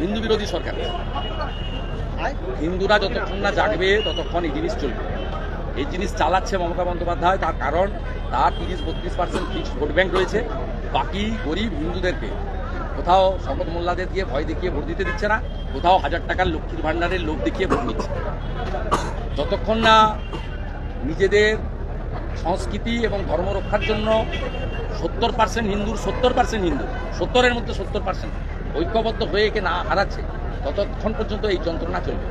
হিন্দু বিরোধী সরকার হিন্দুরা যতক্ষণ না জাগবে, ততক্ষণ এই জিনিস চলবে। এই জিনিস চালাচ্ছে মমতা বন্দ্যোপাধ্যায়, তার কারণ তার তিরিশ বত্রিশ পার্সেন্ট ফিক্সড ভোট ব্যাংক রয়েছে। বাকি গরিব হিন্দুদেরকে কোথাও শপথ মোল্লাদের দিয়ে ভয় দেখিয়ে ভোট দিতে দিচ্ছে না, কোথাও হাজার টাকার লক্ষ্মীর ভাণ্ডারের লোক দেখিয়ে ভোট নিচ্ছে। যতক্ষণ না নিজেদের সংস্কৃতি এবং ধর্ম রক্ষার জন্য সত্তর পার্সেন্ট হিন্দুর সত্তর পার্সেন্ট হিন্দু, সত্তরের মধ্যে সত্তর পার্সেন্ট ঐক্যবদ্ধ হয়ে একে না হারাচ্ছে, ততক্ষণ পর্যন্ত এই যন্ত্রণা চলবে।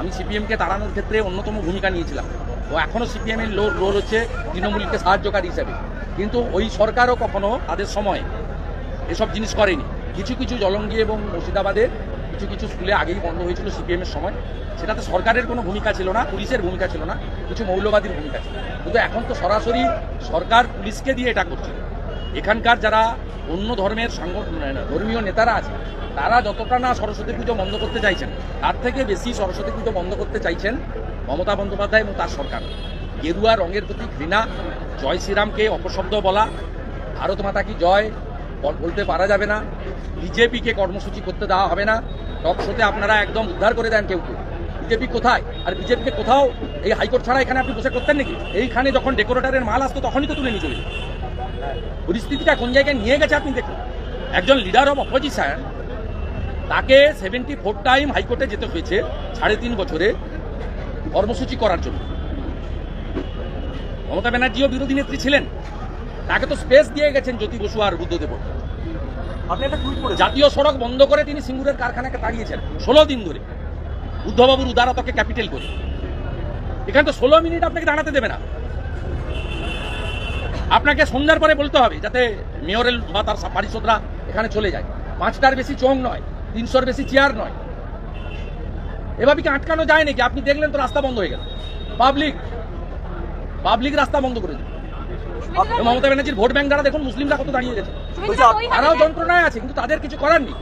আমি সিপিএমকে তাড়ানোর ক্ষেত্রে অন্যতম ভূমিকা নিয়েছিলাম। ও এখনও সিপিএমের রোল হচ্ছে তৃণমূলকে সাহায্যকারী হিসাবে। কিন্তু ওই সরকারও কখনো তাদের সময় এসব জিনিস করেনি। কিছু কিছু জলঙ্গি এবং মুর্শিদাবাদের কিছু কিছু স্কুলে আগেই বন্ধ হয়েছিল সিপিএমের সময়। সেটাতে সরকারের কোনো ভূমিকা ছিল না, পুলিশের ভূমিকা ছিল না, কিছু মৌলবাদীর ভূমিকা ছিল। কিন্তু এখন তো সরাসরি সরকার পুলিশকে দিয়ে এটা করছে। এখানকার যারা অন্য ধর্মের সাংগ- ধর্মীয় নেতারা আছে, তারা যতটা না সরস্বতী পুজো বন্ধ করতে চাইছেন, তার থেকে বেশি সরস্বতী পুজো বন্ধ করতে চাইছেন মমতা বন্দ্যোপাধ্যায় এবং তার সরকার। গেরুয়া রঙের প্রতি ঘৃণা, জয় শ্রীরামকে অপশব্দ বলা, ভারত মাতা কি জয় বলতে পারা যাবে না, বিজেপিকে কর্মসূচি করতে দেওয়া হবে না, টক শোতে আপনারা একদম উদ্ধার করে দেন কেউ কেউ। বিজেপি কোথায়? আর বিজেপিকে কোথাও এই হাইকোর্ট ছাড়া এখানে আপনি বসে করতেন নাকি? এইখানে যখন ডেকোরেটারের মাল আসতো, তখনই তো তুলে নিয়ে চলে। পরিস্থিতিটা কোন জায়গায় নিয়ে গেছে আপনি দেখুন। একজন লিডার অফ অপোজিশন তাকে সেভেন্টি ফোর টাইম হাইকোর্টে যেতে হয়েছে সাড়ে তিন বছরে কর্মসূচি করার জন্য। মমতা ব্যানার্জিও বিরোধী নেত্রী ছিলেন। তাকে তো স্পেস দিয়ে গেছেন জ্যোতি বসু আর বুদ্ধদেব। জাতীয় সড়ক বন্ধ করে তিনি সিঙ্গুরের কারখানাকে তাড়িয়েছেন। ষোলো দিন ধরে বুদ্ধবাবুর উদারতাকে ক্যাপিটাল করে। এখানে তো ষোলো মিনিট আপনাকে দাঁড়াতে দেবে না। আপনাকে সন্ধ্যার পরে বলতে হবে যাতে মেয়রের বা তার পারিষদরা এখানে চলে যায়। পাঁচটার বেশি চোং নয় তিনশোর বেশি চেয়ার নয়। এভাবে কি আটকানো যায় নাকি? আপনি দেখলেন তো রাস্তা বন্ধ হয়ে গেল। পাবলিক পাবলিক রাস্তা বন্ধ করে দিল। মমতা ব্যানার্জির ভোট ব্যাংক দ্বারা দেখুন মুসলিমরা কত দাঁড়িয়ে গেছে। তারাও যন্ত্রণায় আছে কিন্তু তাদের কিছু করার নেই।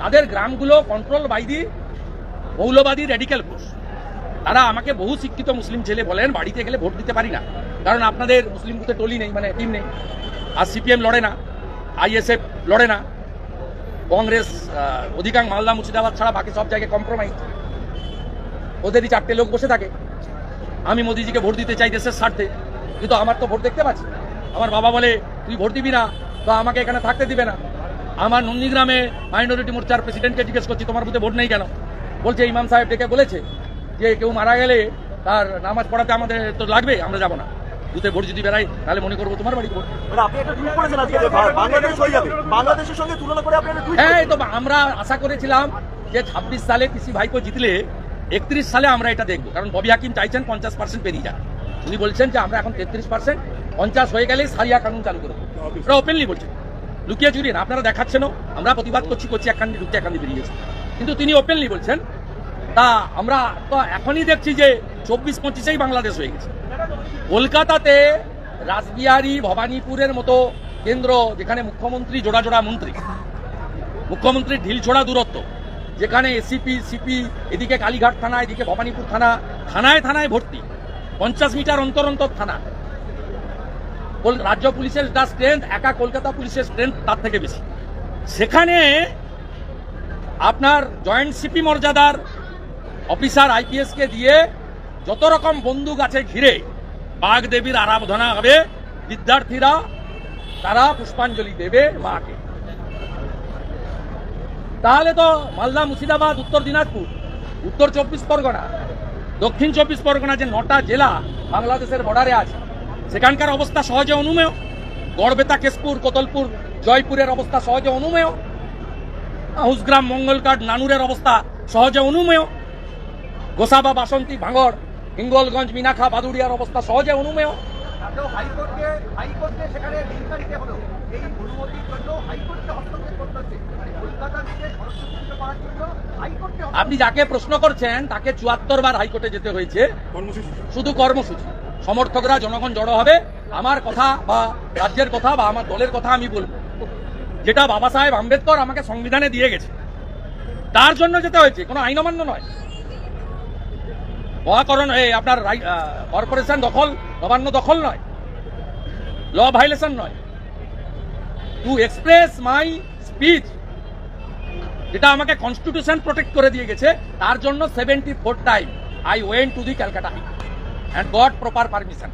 তাদের গ্রামগুলো কন্ট্রোল বাই দি মৌলবাদী রেডিক্যাল ফোর্স তারা আমাকে বহু শিক্ষিত মুসলিম ছেলে বলেন বাড়িতে গেলে ভোট দিতে পারি না। কারণ আপনাদের মুসলিম বুথে টলি নেই মানে টিম নেই। আর সিপিএম লড়ে না আইএসএফ লড়ে না। কংগ্রেস আহ, অধিকাংশ মালদা মুর্শিদাবাদ ছাড়া বাকি সব জায়গায় কম্প্রোমাইজ ওদেরই চারটে লোক বসে থাকে। আমি মোদিজিকে ভোট দিতে চাই দেশের স্বার্থে। কিন্তু আমার তো ভোট দেখতে পাচ্ছি। আমার বাবা বলে তুই ভোট দিবি না তো আমাকে এখানে থাকতে দিবে না। আমার নন্দীগ্রামে মাইনরিটি মোর্চার প্রেসিডেন্টকে জিজ্ঞেস করছি তোমার বুথে ভোট নেই কেন? বলছে ইমাম সাহেব ডেকে বলেছে যে কেউ মারা গেলে তার নামাজ পড়াতে আমাদের তো লাগবে আমরা যাব না। বুথে ভোট যদি বেড়াই তাহলে মনে করব তোমার বাড়ি ভোট মানে হয়ে তো আমরা আশা করেছিলাম যে ছাব্বিশ সালে কৃষি ভাইপো জিতলে একত্রিশ সালে আমরা এটা দেখব। কারণ ববি হাকিম চাইছেন পঞ্চাশ পার্সেন্ট পেরিয়ে যান উনি বলছেন যে আমরা এখন তেত্রিশ পার্সেন্ট পঞ্চাশ হয়ে গেলেই সারিয়া কানুন চালু করব। ওরা ওপেনলি বলছেন। লুকিয়ে চুরিয়ে না আপনারা দেখাচ্ছেনও। আমরা প্রতিবাদ করছি করছি এক কান্দি ঢুকতে এক কান্দি বেরিয়েছে কিন্তু তিনি ওপেনলি বলছেন তা আমরা তো এখনই দেখছি যে চব্বিশ পঁচিশেই বাংলাদেশ হয়ে গেছে। কলকাতাতে রাসবিহারী ভবানীপুরের মতো কেন্দ্র যেখানে মুখ্যমন্ত্রী জোড়া জোড়া মন্ত্রী মুখ্যমন্ত্রীর ঢিলছোড়া দূরত্ব, যেখানে এসিপি, সিপি, এদিকে কালীঘাট থানা, এদিকে ভবানীপুর থানা, থানায় থানায় ভর্তি, পঞ্চাশ মিটার অন্তর অন্তর থানা। রাজ্য পুলিশের যা স্ট্রেংথ একা কলকাতা পুলিশের স্ট্রেংথ তার থেকে বেশি। সেখানে আপনার জয়েন্ট সিপি মর্যাদার অফিসার আইপিএসকে দিয়ে যত রকম বন্দুক আছে ঘিরে বাঘ দেবীর আরাধনা হবে। বিদ্যার্থীরা, তারা পুষ্পাঞ্জলি দেবে মাকে। তাহলে তো মালদা মুর্শিদাবাদ, উত্তর দিনাজপুর, উত্তর চব্বিশ পরগনা, দক্ষিণ চব্বিশ পরগনা যে নটা জেলা বাংলাদেশের বর্ডারে আছে, সেখানকার অবস্থা সহজে অনুমেয়। গড়বেতা, কেশপুর, কোতলপুর, জয়পুরের অবস্থা সহজে অনুমেয়। হুসগ্রাম মঙ্গলকাট, নানুরের অবস্থা সহজে অনুমেয়। গোসাবা, বাসন্তী, ভাঙড় হিঙ্গলগঞ্জ মিনাখা বাদুড়িয়ার অবস্থা সহজে অনুমেয়। মানে আপনি যাকে প্রশ্ন করছেন তাকে চুয়াত্তর বার হাইকোর্টে যেতে হয়েছে। শুধু কর্মসূচি। সমর্থকরা জনগণ জড়ো হবে। আমার কথা বা রাজ্যের কথা বা আমার দলের কথা আমি বলব। যেটা বাবা সাহেব আম্বেদকর আমাকে সংবিধানে দিয়ে গেছে। তার জন্য যেতে হয়েছে। কোনো আইন অমান্য নয়। মহাকরণ আপনার কর্পোরেশন দখল, নবান্ন দখল নয় ল ভাইলেশন নয়। টু এক্সপ্রেস মাই স্পিচ যেটা আমাকে কনস্টিটিউশন প্রোটেক্ট করে দিয়ে গেছে, তার জন্য seventy four time I went to the Calcutta high and got proper permission